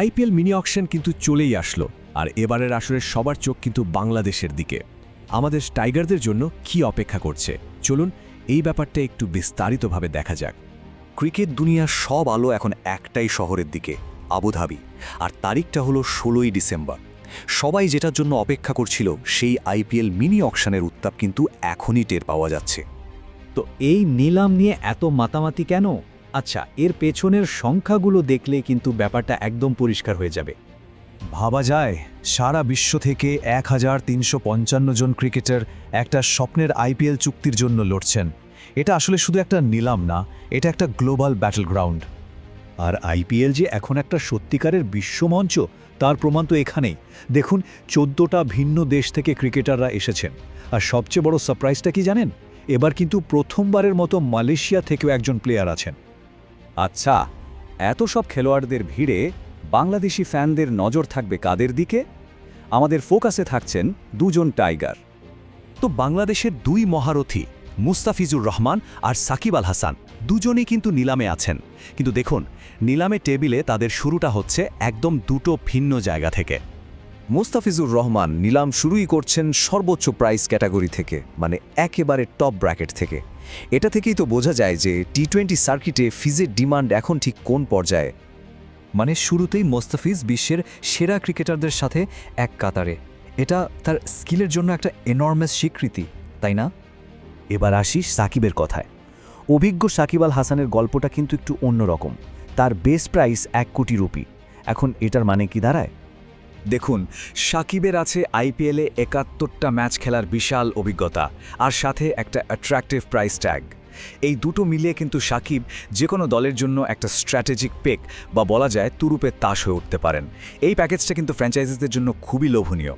IPL mini auction কিন্তু চলেই আসলো, আর এবারের আসরে সবার চোখ কিন্তু বাংলাদেশের দিকে। আমাদের টাইগারদের জন্য কি অপেক্ষা করছে? চলুন এই ব্যাপারটা একটু বিস্তারিতভাবে দেখা যাক। ক্রিকেট দুনিয়ার সব আলো এখন একটাই শহরের দিকে, আবুধাবি, আর তারিখটা হলো ষোলোই ডিসেম্বর। সবাই যেটার জন্য অপেক্ষা করছিল, সেই আইপিএল মিনি অকশনের উত্তাপ কিন্তু এখনই টের পাওয়া যাচ্ছে। তো এই নিলাম নিয়ে এত মাতামাতি কেন? আচ্ছা এর পেছনের সংখ্যাগুলো দেখলে কিন্তু ব্যাপারটা একদম পরিষ্কার হয়ে যাবে। ভাবা যায়, সারা বিশ্ব থেকে এক হাজার তিনশো পঞ্চান্ন জন ক্রিকেটার একটা স্বপ্নের আইপিএল চুক্তির জন্য লড়ছেন। এটা আসলে শুধু একটা নিলাম না, এটা একটা গ্লোবাল ব্যাটল গ্রাউন্ড আর আইপিএল যে এখন একটা সত্যিকারের বিশ্বমঞ্চ, তার প্রমাণ তো এখানেই। দেখুন, চোদ্দোটা ভিন্ন দেশ থেকে ক্রিকেটাররা এসেছেন। আর সবচেয়ে বড় সারপ্রাইজটা কি জানেন? এবার কিন্তু প্রথমবারের মতো মালয়েশিয়া থেকেও একজন প্লেয়ার আছেন। আচ্ছা এত সব খেলোয়াড়দের ভিড়ে বাংলাদেশি ফ্যানদের নজর থাকবে কাদের দিকে? আমাদের ফোকাসে থাকছেন দুজন টাইগার। তো বাংলাদেশের দুই মহারথী মুস্তাফিজুর রহমান আর সাকিব আল হাসান দুজনেই কিন্তু নিলামে আছেন। কিন্তু দেখুন নিলামে টেবিলে তাদের শুরুটা হচ্ছে একদম দুটো ভিন্ন জায়গা থেকে। মুস্তাফিজুর রহমান নিলাম শুরুই করছেন সর্বোচ্চ প্রাইস ক্যাটাগরি থেকে মানে একেবারে টপ ব্র্যাকেট থেকে। এটা থেকেই তো বোঝা যায় যে টি টোয়েন্টি সার্কিটে ফিজের ডিমান্ড এখন ঠিক কোন পর্যায়ে। মানে শুরুতেই মোস্তাফিজ বিশ্বের সেরা ক্রিকেটারদের সাথে এক কাতারে। এটা তার স্কিলের জন্য একটা এনর্মাস স্বীকৃতি, তাই না? এবার আসি সাকিবের কথায়। অভিজ্ঞ সাকিব আল হাসানের গল্পটা কিন্তু একটু অন্যরকম। তার বেস প্রাইস এক কোটি রুপি। এখন এটার মানে কি দাঁড়ায়? দেখুন, সাকিবের আছে আইপিএলে একাত্তরটা ম্যাচ খেলার বিশাল অভিজ্ঞতা আর সাথে একটা অ্যাট্রাকটিভ প্রাইস ট্যাগ এই দুটো মিলিয়ে কিন্তু সাকিব যে কোনো দলের জন্য একটা স্ট্র্যাটেজিক পেক বা বলা যায় তুরুপের তাস হয়ে উঠতে পারেন। এই প্যাকেজটা কিন্তু ফ্র্যাঞ্চাইজিসদের জন্য খুবই লোভনীয়।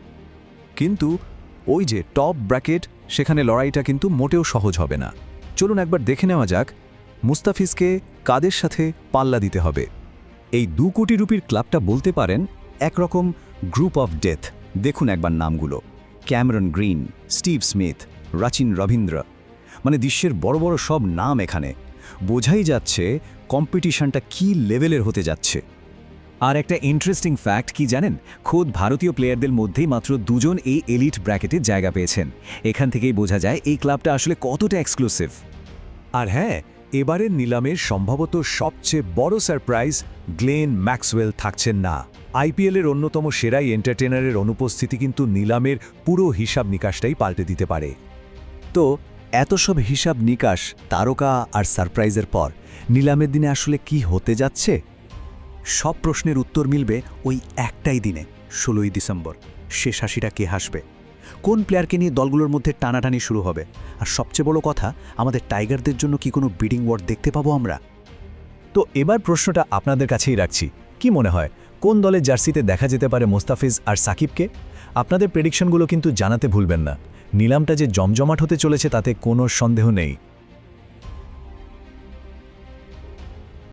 কিন্তু ওই যে টপ ব্র্যাকেট সেখানে লড়াইটা কিন্তু মোটেও সহজ হবে না। চলুন একবার দেখে নেওয়া যাক মুস্তাফিজকে কাদের সাথে পাল্লা দিতে হবে। এই দু কোটি রুপির ক্লাবটা বলতে পারেন একরকম গ্রুপ অফ ডেথ দেখুন একবার নামগুলো। Cameron Green Steve Smith Rachin Ravindra মানে বিশ্বের বড় বড় সব নাম এখানে। বোঝাই যাচ্ছে কম্পিটিশনটা কি লেভেলের হতে যাচ্ছে। আর একটা ইন্টারেস্টিং ফ্যাক্ট কি জানেন? খোদ ভারতীয় প্লেয়ারদের মধ্যেই মাত্র দুজন এই এলিট ব্র্যাকেটে জায়গা পেয়েছেন। এখান থেকেই বোঝা যায় এই ক্লাবটা আসলে কতটা এক্সক্লুসিভ আর হ্যাঁ এবারের নিলামের সম্ভবত সবচেয়ে বড় সারপ্রাইজ গ্লেন ম্যাক্সওয়েল থাকছেন না। আইপিএলের অন্যতম সেরাই এন্টারটেনারের অনুপস্থিতি কিন্তু নিলামের পুরো হিসাব নিকাশটাই পাল্টে দিতে পারে। তো, এত সব হিসাব নিকাশ, তারকা আর সারপ্রাইজের পর, নিলামের দিনে আসলে কি হতে যাচ্ছে? সব প্রশ্নের উত্তর মিলবে ওই একটাই দিনে, ষোলোই ডিসেম্বর। শেষ হাসিটা কে হাসবে? কোন প্লেয়ারকে নিয়ে দলগুলোর মধ্যে টানাটানি শুরু হবে? আর সবচেয়ে বড় কথা, আমাদের টাইগারদের জন্য কি কোনো বিডিং ওয়ার্ড দেখতে পাবো আমরা? তো এবার প্রশ্নটা আপনাদের কাছেই রাখছি, কি মনে হয়? কোন দলের জার্সিতে দেখা যেতে পারে মোস্তাফিজ আর সাকিবকে? আপনাদের প্রেডিকশনগুলো কিন্তু জানাতে ভুলবেন না। নিলামটা যে জমজমাট হতে চলেছে তাতে কোনো সন্দেহ নেই।